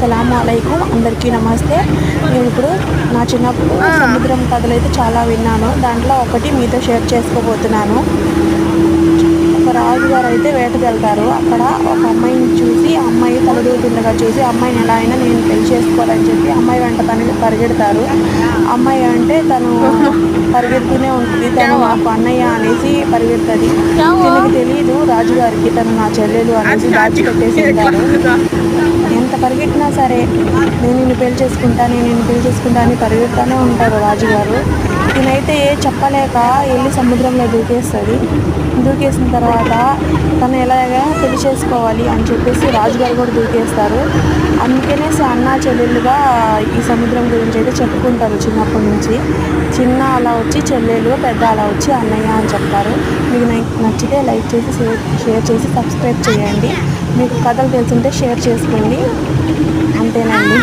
అస్సలాము అలైకుం. అందరికీ నమస్తే. నేను ఇప్పుడు నా చిన్నప్పుడు సముద్రం కథలు అయితే చాలా విన్నాను. దాంట్లో ఒకటి మీతో షేర్ చేసుకోబోతున్నాను. ఒక రాజుగారు అయితే వేటకు వెళ్తారు అక్కడ ఒక అమ్మాయిని చూసి అమ్మాయి తలదూతుండగా చూసి అమ్మాయిని ఎలా అయినా నేను పెళ్ళి చేసుకోవాలని చెప్పి అమ్మాయి వెంట పని పరిగెడతారు. అమ్మాయి అంటే తను పరిగెడుతూనే ఉంటుంది. తను మాకు అన్నయ్య అనేసి పరిగెడుతుంది. తనకి తెలియదు రాజుగారికి తను నా చెల్లెలు అనేసి దాచిపెట్టేసి ఉంటారు ఎంత పరిగెట్టినా సరే నేను నిన్ను పెళ్ళి చేసుకుంటా నేను నిన్ను పెళ్ళి చేసుకుంటా అని పరిగెడుతూనే ఉంటారు రాజుగారు నేనైతే చెప్పలేక వెళ్ళి సముద్రంలో దూకేస్తుంది. దూకేసిన తర్వాత తను ఎలాగా చేసుకోవాలి అని చెప్పేసి రాజుగారు కూడా దూకేస్తారు. అందుకనేసి అన్న చెల్లెళ్ళుగా ఈ సముద్రం గురించి అయితే చెప్పుకుంటారు చిన్నప్పటి నుంచి. చిన్న అలా వచ్చి చెల్లెలు పెద్ద అలా వచ్చి అన్నయ్య అని చెప్తారు. మీకు నచ్చితే లైక్ చేసి షేర్ షేర్ చేసి సబ్స్క్రైబ్ చేయండి. మీకు కథలు తెలుసుంటే షేర్ చేసుకోండి. అంతేనండి.